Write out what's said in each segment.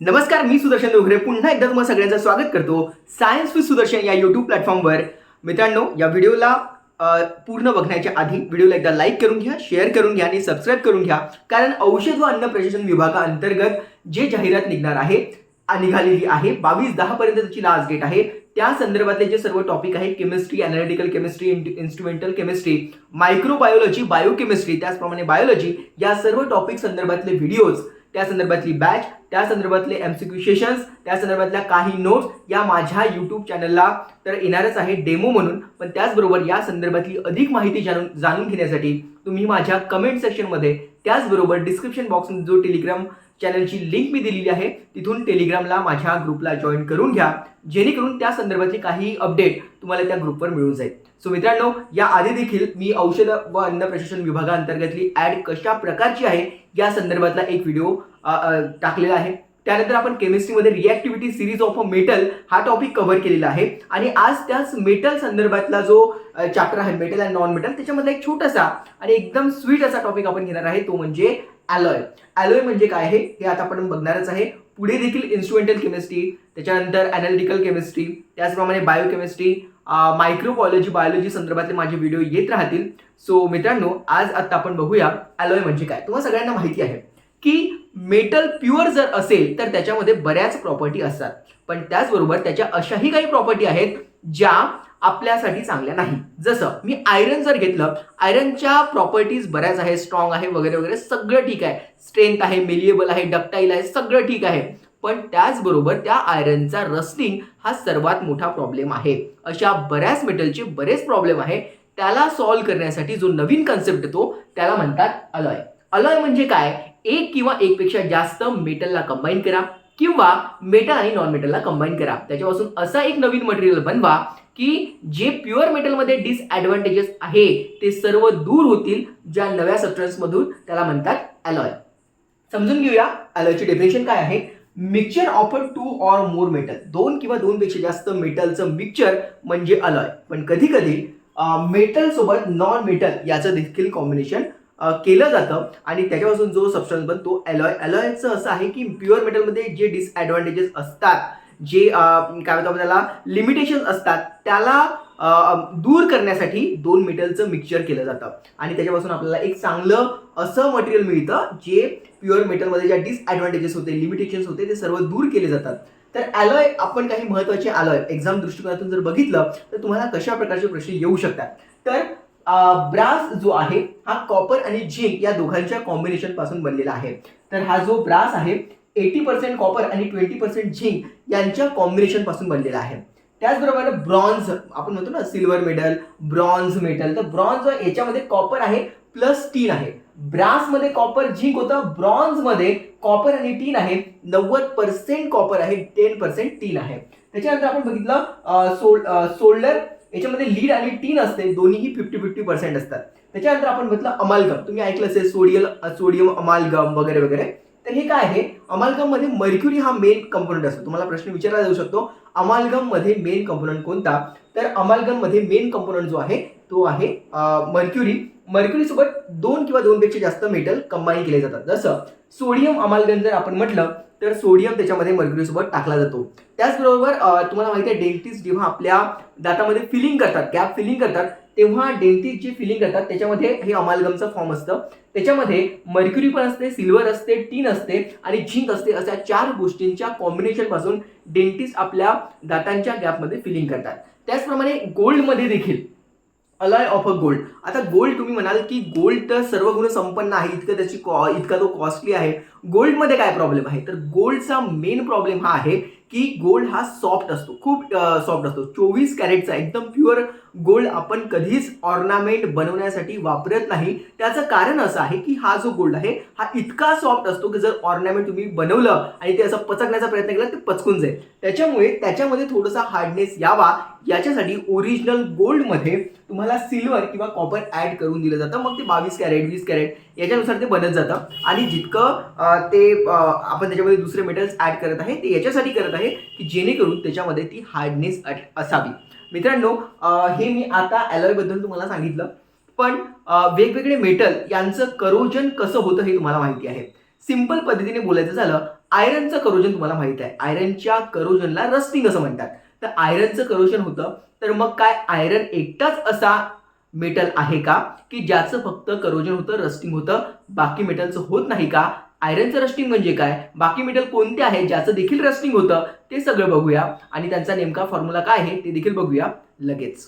नमस्कार मी सुदर्शन डोगरे पुन्हा एकदा तुम्हाला सगळ्यांचं स्वागत करतो सायन्स विथ सुदर्शन या यूट्यूब प्लॅटफॉर्मवर मित्रांनो या व्हिडिओला पूर्ण बघण्याच्या आधी व्हिडिओला एकदा लाईक करून घ्या शेअर करून घ्या आणि सबस्क्राईब करून घ्या. कारण औषध व अन्न प्रशासन विभागाअंतर्गत जे जाहिरात निघणार आहे निघालेली आहे बावीस दहापर्यंत त्याची लास्ट डेट आहे. त्या संदर्भातले जे सर्व टॉपिक आहे chemistry analytical chemistry instrumental chemistry microbiology biochemistry त्याचप्रमाणे बायोलॉजी या सर्व टॉपिक संदर्भातले व्हिडिओज त्या संदर्भातली बॅच त्या संदर्भातले एमसीक्यू सेशन्स त्या संदर्भातल्या काही नोट्स या माझ्या यूट्यूब चॅनलला तर येणारच आहे डेमो म्हणून. पण त्याचबरोबर या संदर्भातली अधिक माहिती जाणून जाणून घेण्यासाठी तुम्ही माझ्या कमेंट सेक्शनमध्ये त्याचबरोबर डिस्क्रिप्शन बॉक्समध्ये जो टेलिग्राम चॅनलची लिंक मी दिलेली आहे तिथून टेलिग्रामला माझ्या ग्रुपला जॉईन करून घ्या. जेणेकरून त्या संदर्भातली काही अपडेट तुम्हाला त्या ग्रुपवर मिळून जाईल. सो मित्रांनो या आधी देखील मी औषध व अन्न प्रशासन विभागाअंतर्गतली ॲड कशा प्रकारची आहे या संदर्भातला एक व्हिडिओ टाकलेला आहे. त्यानंतर आपण केमिस्ट्रीमध्ये reactivity series of a metal हा टॉपिक कव्हर केलेला आहे. आणि आज त्याच मेटल संदर्भातला जो चॅप्टर आहे मेटल अँड नॉन मेटल त्याच्यामधला एक छोटासा आणि एकदम स्वीट असा टॉपिक आपण घेणार आहे तो म्हणजे ॲलॉय ॲलॉय म्हणजे काय आहे? हे आता आपण बघणारच आहे. पुढे देखील इन्स्ट्रुमेंटल केमिस्ट्री त्याच्यानंतर अनालिटिकल केमिस्ट्री त्याचप्रमाणे बायोकेमिस्ट्री मायक्रोबायोलॉजी बायोलॉजी संदर्भातले माझे व्हिडिओ येत राहतील. सो मित्रांनो आज आता आपण बघूया ॲलॉय म्हणजे काय. तुम्हाला सगळ्यांना माहिती आहे की मेटल प्युअर जर असेल तर त्याच्यामध्ये बऱ्याच प्रॉपर्टी असतात. पण त्याचबरोबर त्याच्या अशाही काही प्रॉपर्टी आहेत ज्या आपल्यासाठी चांगल्या नाही. जसं मी आयरन जर घेतलं आयरनच्या प्रॉपर्टीज बऱ्याच आहे स्ट्रॉंग आहे वगैरे वगैरे सगळं ठीक आहे. स्ट्रेंथ आहे मेलिएबल आहे डक्टाईल आहे सगळं ठीक आहे. पण त्याचबरोबर त्या आयरनचा रस्टिंग हा सर्वात मोठा प्रॉब्लेम आहे. अशा बऱ्याच मेटलचे बरेच प्रॉब्लेम आहे. त्याला सॉल्व्ह करण्यासाठी जो नवीन कन्सेप्ट येतो त्याला म्हणतात अलॉय अलॉय म्हणजे काय? एक किंवा एकपेक्षा जास्त मेटलला कंबाईन करा किंवा मेटल आणि नॉन मेटलला कंबाईन करा. त्याच्यापासून असा एक नवीन मटेरियल बनवा की जे प्युअर मेटलमध्ये डिसॲडव्हान्टेजेस आहे ते सर्व दूर होतील ज्या नव्या सबस्टन्समधून त्याला म्हणतात अलॉय समजून घेऊया अलॉयची डेफिनेशन काय आहे? Mixture of two or more metal दोन किंवा दोनपेक्षा जास्त मेटलचं मिक्सचर म्हणजे अलॉय पण कधी कधी मेटल सोबत नॉन मेटल याचं देखील कॉम्बिनेशन केलं जातं. आणि त्याच्यापासून जो सबस्टन्स बनतो अलॉय अलॉयचं असं आहे की प्युअर मेटलमध्ये जे डिसॲडव्हान्टेजेस असतात जे काय म्हणतो आपल्याला त्याला लिमिटेशन असतात त्याला दूर करण्यासाठी दोन मेटलचं मिक्सचर केलं जातं. आणि त्याच्यापासून आपल्याला एक चांगलं असं मटेरियल मिळतं जे प्युअर मेटलमध्ये ज्या डिसॲडव्हान्टेजेस होते लिमिटेशन्स होते ते सर्व दूर केले जातात. तर ॲलॉय आपण काही महत्त्वाचे ॲलॉय एक्झाम दृष्टिकोनातून जर बघितलं तर तुम्हाला कशा प्रकारचे प्रश्न येऊ शकतात. तर ब्रास जो आहे हा कॉपर आणि झिंक या दोघांच्या कॉम्बिनेशनपासून बनलेला आहे. तर हा जो ब्रास आहे एटी पर्सेंट कॉपर आणि ट्वेंटी पर्सेंट झिंक यांच्या कॉम्बिनेशनपासून बनलेला आहे. त्याचबरोबर ब्रॉन्झ आपण म्हणतो ना सिल्वर मेडल ब्रॉन्झ मेटल तर ब्रॉन्झ याच्यामध्ये कॉपर आहे प्लस टीन आहे. ब्रासमध्ये कॉपर झिंक होतं ब्रॉन्झमध्ये कॉपर आणि टीन आहे. नव्वद पर्सेंट कॉपर आहे टेन पर्सेंट टीन आहे. त्याच्यानंतर आपण बघितलं सोल सोल्डर याच्यामध्ये लीड आणि टीन असते दोन्हीही फिफ्टी फिफ्टी पर्सेंट असतात. त्याच्यानंतर आपण बघितलं अमालगम. तुम्ही ऐकलं असेल सोडियल सोडियम अमालगम वगैरे वगैरे. तर हे काय आहे? अमालगममध्ये मर्क्युरी हा मेन कंपोनंट असतो. तुम्हाला प्रश्न विचारला जाऊ शकतो. अमालगममध्ये मेन कंपोनंट कोणता? तर अमालगममध्ये मेन कंपोनंट जो आहे तो आहे मर्क्युरी मर्क्युरी सोबत दोन किंवा दोनपेक्षा जास्त मेटल कंबाईन केले जातात. जसं सोडियम अमालगम जर आपण म्हटलं तर सोडियम त्याच्यामध्ये मर्क्युरी सोबत टाकला जातो. त्याचबरोबर तुम्हाला माहिती आहे डेंटिस्ट जेव्हा आपल्या दातामध्ये फिलिंग करतात गॅप फिलिंग करतात तेव्हा डेंटिस्ट जे फिलिंग करतात त्याच्यामध्ये हे अमालगमचं फॉर्म असतं. त्याच्यामध्ये मर्क्युरी पण असते सिल्वर असते टीन असते आणि झिंक असते अशा चार गोष्टींच्या कॉम्बिनेशनपासून डेंटिस्ट आपल्या दातांच्या गॅपमध्ये फिलिंग करतात. त्याचप्रमाणे गोल्डमध्ये देखील. अलॉय ऑफ अ गोल्ड आता गोल्ड तुम्ही म्हणाल की गोल्ड तर सर्व गुण संपन्न आहे इतकं त्याची कॉ इतका तो कॉस्टली आहे. गोल्डमध्ये काय प्रॉब्लेम आहे? तर गोल्डचा मेन प्रॉब्लेम हा आहे की गोल्ड हा सॉफ्ट असतो. खूप सॉफ्ट असतो. चोवीस कॅरेटचा एकदम प्युअर गोल्ड आपण कधीच ऑर्नामेंट बनवण्यासाठी वापरत नाही. त्याचं कारण असं आहे की हा जो गोल्ड आहे हा इतका सॉफ्ट असतो की जर ऑर्नामेंट तुम्ही बनवलं आणि ते असं पचकण्याचा प्रयत्न केला ते पचकून जाईल. त्याच्यामुळे त्याच्यामध्ये थोडासा हार्डनेस यावा. याच्यासाठी ओरिजिनल गोल्डमध्ये तुम्हाला सिल्वर किंवा कॉपर ॲड करून दिलं जातं. मग ते बावीस कॅरेट वीस कॅरेट याच्यानुसार ते बनत जातं. आणि जितकं ते आपण त्याच्यामध्ये दुसरे मेटल्स ऍड करत आहे ते याच्यासाठी करत आहे की जेणेकरून त्याच्यामध्ये ती हार्डनेस असावी. मित्रांनो हे मी आता alloy तुम्हाला सांगितलं पण वेगवेगळे मेटल यांचं करोजन कसं होतं हे तुम्हाला माहिती आहे. सिंपल पद्धतीने बोलायचं झालं आयरनचं करोजन तुम्हाला माहीत आहे. आयरनच्या करोजनला रस्टिंग असं म्हणतात. तर आयरनचं करोजन होतं तर मग काय आयरन एकटाच असा मेटल आहे का? की ज्याचं फक्त करोजन होतं रस्टिंग होतं बाकी मेटलचं होत नाही का? आयरनचं रस्टिंग म्हणजे काय? बाकी मेटल कोणते आहेत ज्याचं देखील रस्टिंग होतं ते सगळं बघूया. आणि त्यांचा नेमका फॉर्म्युला काय आहे ते देखील बघूया लगेच.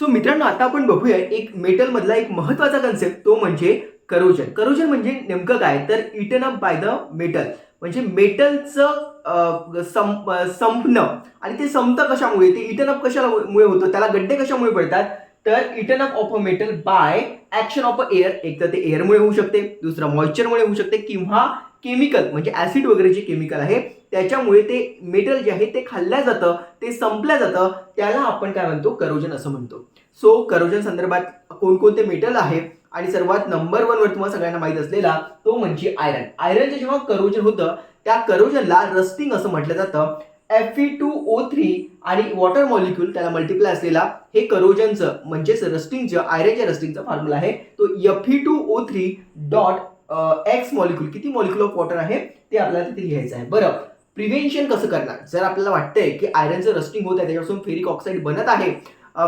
सो मित्रांनो आता आपण बघूया एक मेटल मधला एक महत्त्वाचा कन्सेप्ट तो म्हणजे करोजन करोजन म्हणजे नेमकं काय? तर eaten up by the metal म्हणजे मेटलचं संप संपणं. आणि ते संपतं कशामुळे? ते इटन अप कशामुळे होतं? त्याला गड्डे कशामुळे पडतात? तर eaten up of a metal by action of a air एक तर ते एअरमुळे होऊ शकते दुसरं मॉइश्चरमुळे होऊ शकते किंवा केमिकल म्हणजे ऍसिड वगैरे जे केमिकल आहे. त्याच्यामुळे ते मेटल जे आहे ते खाल्ल्या जातं ते संपल्या जातं त्याला आपण काय म्हणतो? करोजन असं म्हणतो. सो करोजन संदर्भात कोणकोणते मेटल आहे? आणि सर्वात नंबर वनवर तुम्हाला सगळ्यांना माहीत असलेला तो म्हणजे आयरन आयरनचं जेव्हा करोजन होतं त्या करोजनला रस्टिंग असं म्हटलं जातं. F E two O three आणि वॉटर मॉलिक्यूल त्याला मल्टिप्लाय असलेला हे करोजनचं म्हणजेच रस्टिंगचं आयरनच्या रस्टिंगचा फॉर्म्युला आहे. तो F E two O three dot X molecule किती मॉलिक्यूल ऑफ वॉटर आहे? ते आपल्याला तिथे लिहायचं आहे. बरं प्रिव्हेन्शन कसं करणार? जर आपल्याला वाटतंय की आयरनचं रस्टिंग होत आहे त्याच्यापासून फेरिक ऑक्साईड बनत आहे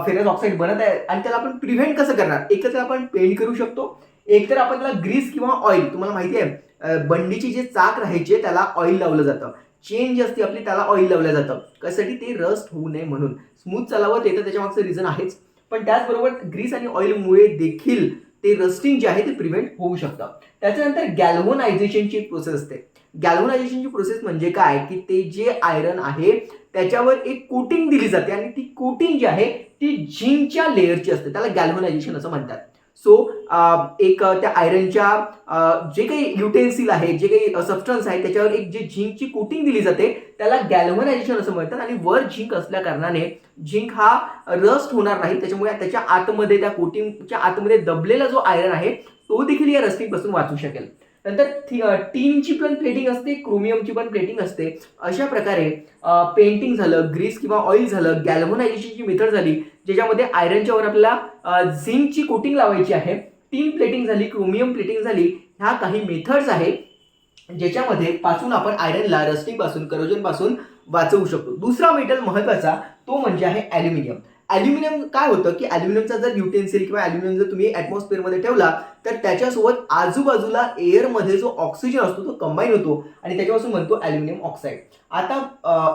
फेरस ऑक्साईड बनत आहे आणि त्याला आपण प्रिव्हेंट कसं करणार? एकतर आपण पेंट करू शकतो. एक तर आपण त्याला ग्रीस किंवा ऑइल तुम्हाला माहिती आहे बंडीची जे चाक राहायचे त्याला ऑइल लावलं जातं. चेन जी असते आपली त्याला ऑइल लावलं जातं. कशासाठी? ते रस्ट होऊ नये म्हणून. स्मूथ चालावं ते तर त्याच्या मागचं रिझन आहेच. पण त्याचबरोबर ग्रीस आणि ऑइलमुळे देखील ते रस्टिंग जे आहे ते प्रिव्हेंट होऊ शकतं. त्याच्यानंतर गॅल्व्हनायझेशनची एक प्रोसेस असते. गॅल्व्हनायझेशनची प्रोसेस म्हणजे काय? की ते जे आयरन आहे त्याच्यावर एक कोटिंग दिली जाते. आणि ती कोटिंग जी आहे ती झिंकच्या लेअरची असते. त्याला गॅल्व्हनायझेशन असं म्हणतात. सो एक त्या आयरनच्या जे काही युटेन्सिल आहे जे काही सबस्टन्स आहे त्याच्यावर एक जे झिंकची कोटिंग दिली जाते त्याला गॅल्व्हनायझेशन असं म्हणतात आणि वर झिंक असल्या कारणाने झिंक हा रस्ट होणार नाही. त्याच्यामुळे त्याच्या आतमध्ये त्या कोटिंगच्या आतमध्ये दबलेला जो आयरन आहे तो देखील या रस्टिंगपासून वाचू शकेल. नंतर थि- टीनची पण प्लेटिंग असते क्रोमियमची पण प्लेटिंग असते. अशा प्रकारे पेंटिंग झालं ग्रीस किंवा ऑइल झालं गॅल्व्हनायझेशनची मेथड झाली ज्याच्यामध्ये आयरनच्या वर आपल्याला झिंकची कोटिंग लावायची आहे. टीन प्लेटिंग झाली क्रोमियम प्लेटिंग झाली ह्या काही मेथड्स आहे ज्याच्यामध्ये पासून आपण आयरनला रस्टिंगपासून करोजनपासून वाचवू शकतो. दुसरा मेटल महत्त्वाचा तो म्हणजे आहे ॲल्युमिनियम ॲल्युमिनियम काय होतं की ॲल्युमिनियमचा जर युटेन्सिल किंवा ॲल्युमिनियम जर तुम्ही ॲटमॉस्फिअरमध्ये ठेवला तर त्याच्यासोबत आजूबाजूला एअरमध्ये जो ऑक्सिजन असतो तो कंबाईन होतो. आणि त्याच्यापासून म्हणतो ॲल्युमिनियम ऑक्साईड आता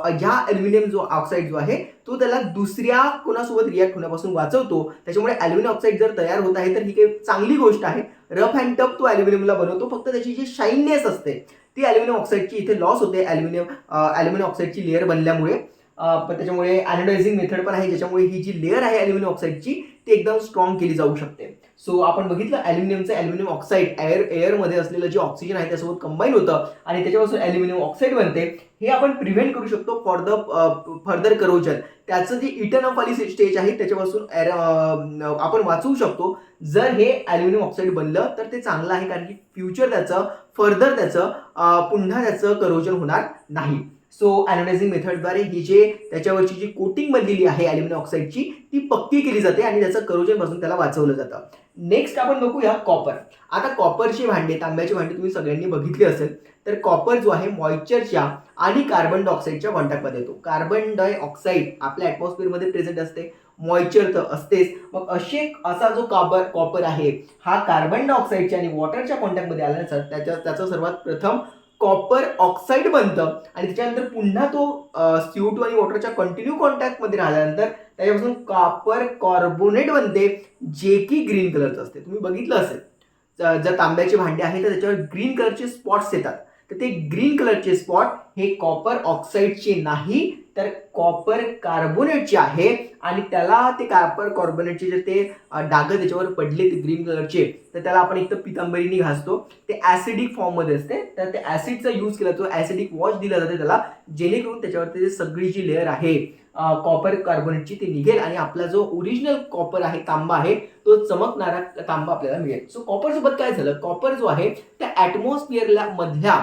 ह्या ॲल्युमिनियम जो ऑक्साईड जो आहे तो त्याला दुसऱ्या कोणासोबत रिॲक्ट होण्यापासून वाचवतो. त्याच्यामुळे ॲल्युमिनियम ऑक्साईड जर तयार होत आहे तर ही काही चांगली गोष्ट आहे. रफ अँड टफ तो ॲल्युमिनियमला बनवतो. फक्त त्याची जी शाईननेस असते ती ॲल्युमिनियम ऑक्साईडची इथे लॉस होते. ॲल्युमिनियम ॲल्युमिनियम ऑक्साईडची लेअर बनल्यामुळे. पण त्याच्यामुळे ॲनोडायझिंग मेथड पण आहे ज्याच्यामुळे ही जी लेअर आहे ॲल्युमिनियम ऑक्साईडची ती एकदम स्ट्रॉंग केली जाऊ शकते. सो आपण बघितलं ॲल्युमिनियमचं ॲल्युमिनियम ऑक्साईड एअर एअरमध्ये असलेलं जे ऑक्सिजन आहे त्यासोबत कंबाईन होतं आणि त्याच्यापासून ॲल्युमिनियम ऑक्साईड बनते. हे आपण प्रिव्हेंट करू शकतो फॉर द फर्दर करोजन त्याचं जे इटर्न ऑफ स्टेज आहे त्याच्यापासून air, आपण वाचवू शकतो. जर हे ॲल्युमिनियम ऑक्साईड बनलं तर ते चांगलं आहे कारण की फ्युचर त्याचं फर्दर त्याचं पुन्हा त्याचं करोजन होणार नाही. सो अॅनालायझिंग मेथडद्वारे ही जे त्याच्यावरची जी कोटिंग बनलेली आहे ॲल्युमिनियम ऑक्साईडची ती पक्की केली जाते आणि त्याचं करोजन बसून त्याला वाचवलं जातं. नेक्स्ट आपण बघूया कॉपर आता कॉपरची भांडे तांब्याची भांडे तुम्ही सगळ्यांनी बघितली असेल तर कॉपर जो आहे मॉइश्चरच्या आणि कार्बन डायऑक्साईडच्या कॉन्टॅक्टमध्ये येतो. कार्बन डायऑक्साईड आपल्या ॲटमॉस्फिअरमध्ये प्रेझेंट असते मॉइश्चर तर असतेच. मग असे असा जो काबर कॉपर आहे हा कार्बन डायऑक्साईडच्या आणि वॉटरच्या कॉन्टॅक्टमध्ये आल्यानंतर त्याच्या त्याचं सर्वात प्रथम कॉपर ऑक्साईड बनतं. आणि त्याच्यानंतर पुन्हा तो सीओ टू आणि वॉटरच्या कंटिन्यू कॉन्टॅक्टमध्ये राहिल्यानंतर त्याच्यापासून कॉपर कार्बोनेट बनते जे की ग्रीन कलरचं असते. तुम्ही बघितलं असेल. जर तांब्याचे भांडे आहे तर त्याच्यावर ग्रीन कलरचे स्पॉट्स येतात. तर ते ग्रीन कलरचे स्पॉट हे कॉपर ऑक्साईडचे नाही तर कॉपर कार्बोनेटचे आहे. आणि त्याला ते कॉपर कार्बोनेटचे जे ते डाग त्याच्यावर पडले ते ग्रीन कलरचे तर त्याला आपण एक तर पितांबरीने घासतो. ते ॲसिडिक फॉर्ममध्ये असते. तर ते ॲसिडचा यूज केला जातो. ॲसिडिक वॉश दिला जाते त्याला जेणेकरून त्याच्यावरती जे सगळी जी लेअर आहे कॉपर कार्बोनेटची ती निघेल. आणि आपला जो ओरिजिनल कॉपर आहे तांबा आहे तो चमकणारा तांबा आपल्याला मिळेल. सो कॉपर सोबत काय झालं? कॉपर जो आहे त्या ॲटमॉस्फिअरला मधल्या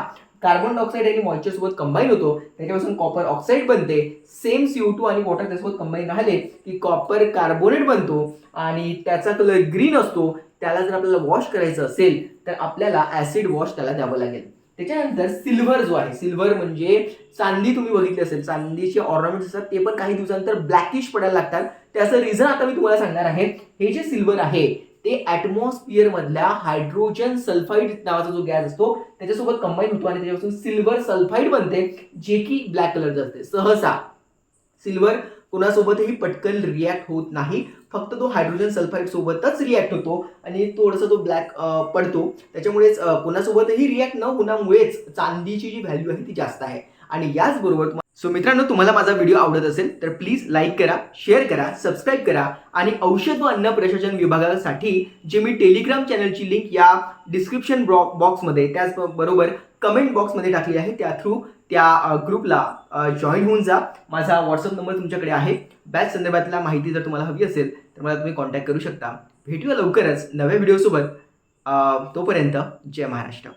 कार्बन डायऑक्साईड आणि मॉइश्चर सोबत कंबाईन होतो. त्याच्यापासून कॉपर ऑक्साईड बनते. सेम सीओ टू आणि वॉटर त्यासोबत कंबाईन राहिले की कॉपर कार्बोनेट बनतो. आणि त्याचा कलर ग्रीन असतो. त्याला जर आपल्याला वॉश करायचं असेल तर आपल्याला ऍसिड वॉश त्याला द्यावं लागेल. त्याच्यानंतर सिल्वर जो आहे सिल्वर म्हणजे चांदी तुम्ही बघितली असेल चांदीचे ऑर्नामेंट्स असतात ते पण काही दिवसानंतर ब्लॅकिश पडायला लागतात. त्याचं रिझन आता मी तुम्हाला सांगणार आहे. हे जे सिल्वर आहे ते ॲटमॉस्फिअर मधल्या हायड्रोजन सल्फाईड नावाचा जो गॅस असतो त्याच्यासोबत कंबाईन होतो आणि त्याच्यापासून सिल्वर सल्फाईड बनते जे की ब्लॅक कलरचं असते. सहसा सिल्वर कोणासोबतही पटकन रिॲक्ट होत नाही. फक्त तो हायड्रोजन सल्फाईड सोबतच रिॲक्ट होतो आणि थोडासा तो ब्लॅक पडतो. त्याच्यामुळेच कोणासोबतही रिॲक्ट न होण्यामुळेच चांदीची जी व्हॅल्यू आहे ती जास्त आहे. आणि याचबरोबर सो मित्रांनो तुम्हाला माझा व्हिडिओ आवडत असेल तर प्लीज लाईक करा शेअर करा सबस्क्राईब करा आणि औषध व अन्न प्रशासन विभागासाठी जे मी टेलिग्राम चॅनलची लिंक या डिस्क्रिप्शन बॉ बॉक्समध्ये त्याचबरोबर कमेंट बॉक्समध्ये टाकली आहे त्या थ्रू त्या ग्रुपला जॉईन होऊन जा. माझा व्हॉट्सअप नंबर तुमच्याकडे आहे. बॅच संदर्भातला माहिती जर तुम्हाला हवी असेल तर मला तुम्ही कॉन्टॅक्ट करू शकता. भेटूया लवकरच नव्या व्हिडिओसोबत तोपर्यंत जय महाराष्ट्र.